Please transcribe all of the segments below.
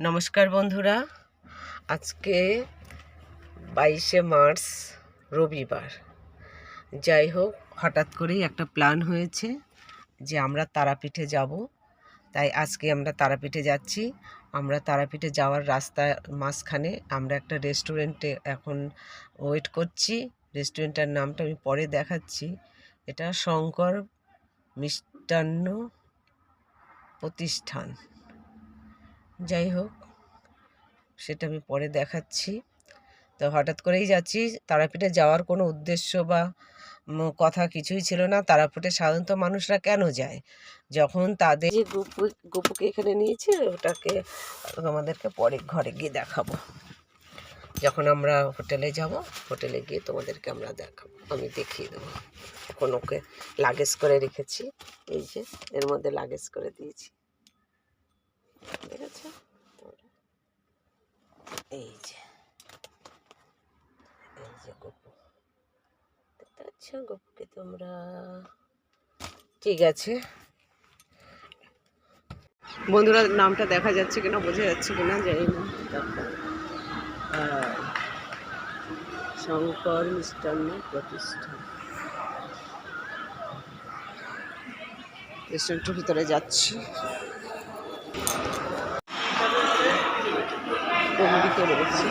নমস্কার বন্ধুরা। আজকে বাইশে মার্চ, রবিবার। যাই হোক, হঠাৎ করেই একটা প্ল্যান হয়েছে যে আমরা তারাপীঠে যাব। তাই আজকে আমরা তারাপীঠে যাচ্ছি। আমরা তারাপীঠে যাওয়ার রাস্তা মাঝখানে আমরা একটা রেস্টুরেন্টে এখন ওয়েট করছি। রেস্টুরেন্টটার নামটা আমি পরে দেখাচ্ছি। এটা শঙ্কর মিষ্টান্ন প্রতিষ্ঠান। যাই হোক, সেটা আমি পরে দেখাচ্ছি। তো হঠাৎ করেই যাচ্ছি, তারাপীঠে যাওয়ার কোনো উদ্দেশ্য বা কথা কিছুই ছিল না। তারাপীঠে সাধারণত মানুষরা কেন যায়? যখন তাদের যে গপু, গপুকে এখানে নিয়েছে ওটাকে আমাদেরকে পরে ঘরে গিয়ে দেখাবো। যখন আমরা হোটেলে যাব, হোটেলে গিয়ে তোমাদেরকে আমরা দেখাবো। আমি দেখিয়ে দেবো। ওকে লাগেজ করে রেখেছি। এই যে, এর মধ্যে লাগেজ করে দিয়েছি। তোমরা? এই যে এই যে গপু। দেখতে গপুকে তোমরা? ঠিক আছে। বন্ধুরা, নামটা দেখা যাচ্ছে কিনা, বোঝা যাচ্ছে কিনা, জানি না। শঙ্কর মিষ্টান্ন প্রতিষ্ঠান রেস্টুরেন্টের ভিতরে যাচ্ছি। রয়েছে।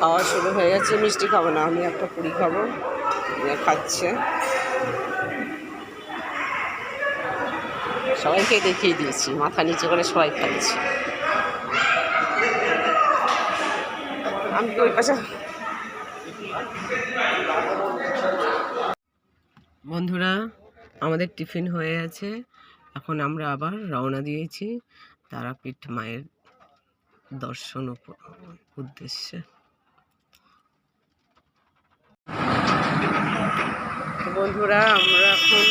খাওয়া শুরু হয়ে গেছে, মিষ্টি খাব না, আমি একটা পুরি খাব। খাচ্ছে। সবাইকে দেখিয়ে দিয়েছি, মাথা নিচে করে সবাই খাচ্ছে। আমি ওই পাশে বন্ধুরা, আমাদের টিফিন হয়ে আছে এখন আমরা আবার রওনা দিয়েছি তারাপীঠ মায়ের দর্শন উদ্দেশ্যে। বন্ধুরা, আমরা এখন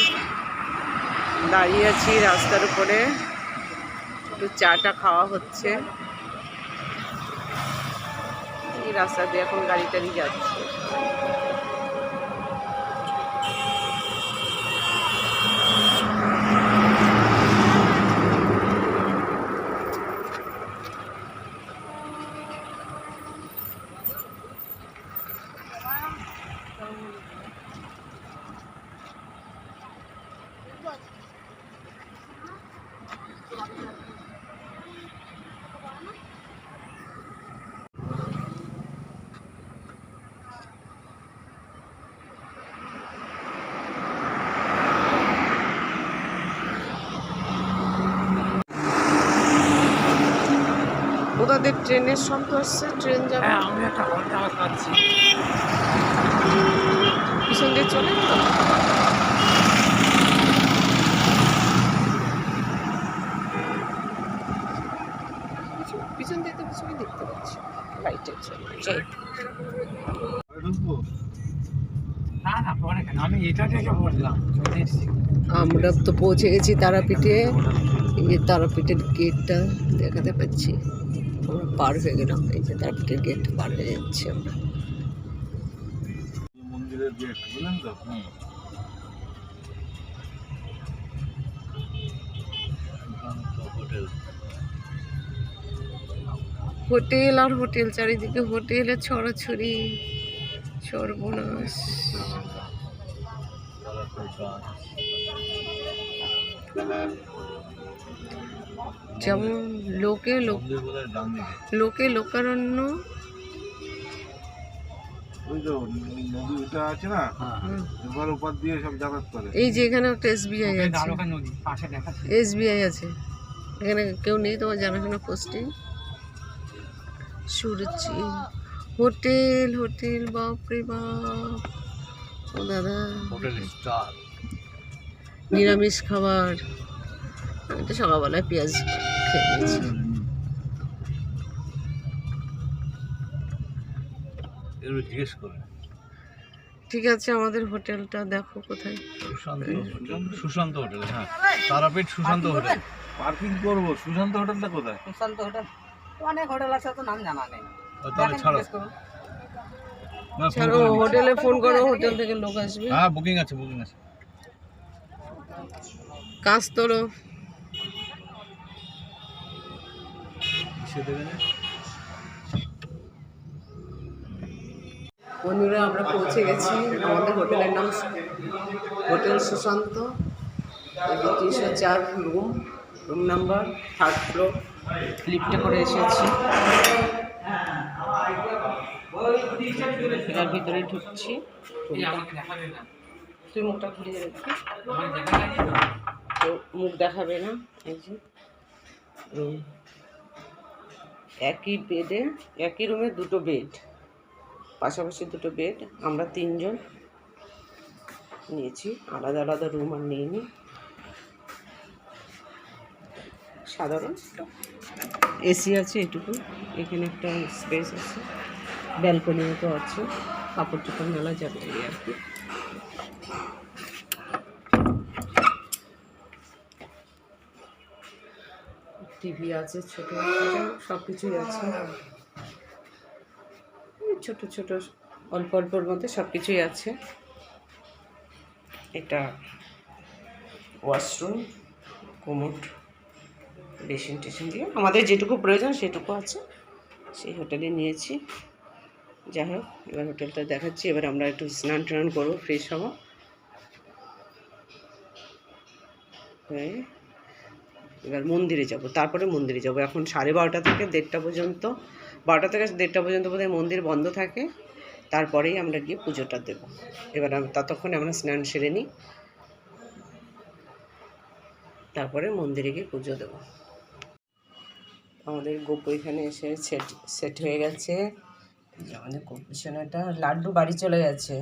দাঁড়িয়ে আছি রাস্তার উপরে। একটু চাটা খাওয়া হচ্ছে। এই রাস্তা দিয়ে এখন গাড়ি টাড়ি যাচ্ছে। ওদের ট্রেনের শব্দ আসছে ট্রেন যাবে হ্যাঁ আমি একটা আওয়াজ পাচ্ছি পিছন দিয়ে চলে তো পিছন- দিয়ে তো কিছুই দেখতে পাচ্ছি লাইটের আমরা তো পৌঁছে গেছি তারাপীঠে। তারাপীঠের গেটটা দেখাতে পাচ্ছি। আমরা পার হয়ে গেলাম। এই যে তারাপীঠের গেট পার হয়ে যাচ্ছি আমরা। মন্দিরের গেট বুঝলেন তো? হোটেল হোটেল আর হোটেল চারিদিকে হোটেলের ছড়াছড়ি সর্বনাশ। যেমন লোকে লোক লোকারণ্য এই যে এখানে একটা এসবিআই আছে। এসবিআই আছে। এখানে কেউ নেই তোমার জানাশোনা পোস্টিং সুরুচি হোটেল হোটেল বাপরে বাপ। ও দাদা। Hotel star. নিরামিষ খাবার। আমি তো সকালবেলায় পেঁয়াজ খেয়ে নিয়েছি। জিজ্ঞেস করে। ঠিক আছে আমাদের হোটেলটা দেখো কোথায়। সুশান্ত হোটেল? হ্যাঁ। তারাপীঠ সুশান্ত হোটেল। পার্কিং করব। সুশান্ত হোটেলটা কোথায়? সুশান্ত হোটেল। অনেক হোটেল আছে তো নাম জানা নেই। তাহলে ছাড়ো। ফোন ছাড়ো করে হোটেলে ফোন করো হোটেল থেকে লোক আসবে। হ্যাঁ বুকিং আছে বুকিং আছে। কাজ তোলো। সে দেবে না বন্ধুরা আমরা পৌঁছে গেছি আমাদের হোটেলের নাম হোটেল সুশান্ত। তিনশো চার room room number third floor. লিফটে করে এসেছি। এটার ভিতরে ঢুকছি। এই আমাকে দেখাবে না। তুই মুখটা খুলে যাচ্ছে তো মুখ দেখাবে না এই যে। রুম একই বেডে একই রুমে দুটো বেড পাশাপাশি দুটো বেড আমরা তিনজন নিয়েছি। আলাদা আলাদা রুম আর নিইনি সাধারণ। এসি আছে এটুকু। এখানে একটা স্পেস আছে। ব্যালকনি মতো আছে। কাপড় চোপড় মেলা যাবে আর কি। টিভি আছে, ছোট সব কিছুই আছে। ছোট ছোট, অল্প অল্পর মধ্যে সব কিছুই আছে। এটা ওয়াশরুম কোমোট বেসিন টেসিন দিয়ে। আমাদের যেটুকু প্রয়োজন সেটুকু আছে। সেই হোটেলে নিয়েছি। যাই হোক, এবার হোটেলটা দেখাচ্ছি। এবার আমরা একটু স্নান টান করব, ফ্রেশ হব। এবার মন্দিরে যাব, তারপরে মন্দিরে যাব। এখন সাড়ে বারোটা থেকে দেড়টা পর্যন্ত, বারোটা থেকে দেড়টা পর্যন্ত বোধহয় মন্দির বন্ধ থাকে। তারপরেই আমরা গিয়ে পুজোটা দেব। এবার ততক্ষণে আমরা স্নান সেরে নিই। তারপরে মন্দিরে গিয়ে পুজো দেব। আমাদের গোপু এখানে এসে সেট সেট হয়ে গেছে। আমাদের গোপু সোনাটা, লাড্ডু বাড়ি চলে গেছে।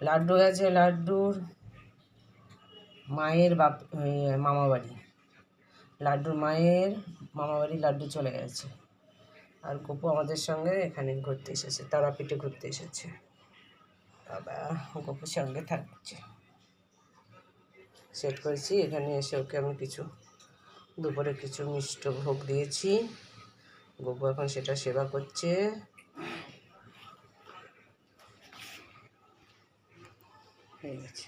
লাড্ডু গেছে, লাড্ডুর মায়ের বাপ মামা বাড়ি। লাড্ডুর মায়ের মামা বাড়ি লাড্ডু চলে গেছে। আর গপু আমাদের সঙ্গে এখানে ঘুরতে এসেছে, তারাপীঠে ঘুরতে এসেছে। বাবা গপুর সঙ্গে থাকছে। সেট করেছি, এখানে এসে ওকে আমি কিছু, দুপুরে কিছু মিষ্ট ভোগ দিয়েছি। গপু এখন সেটা সেবা করছে। হয়ে গেছে।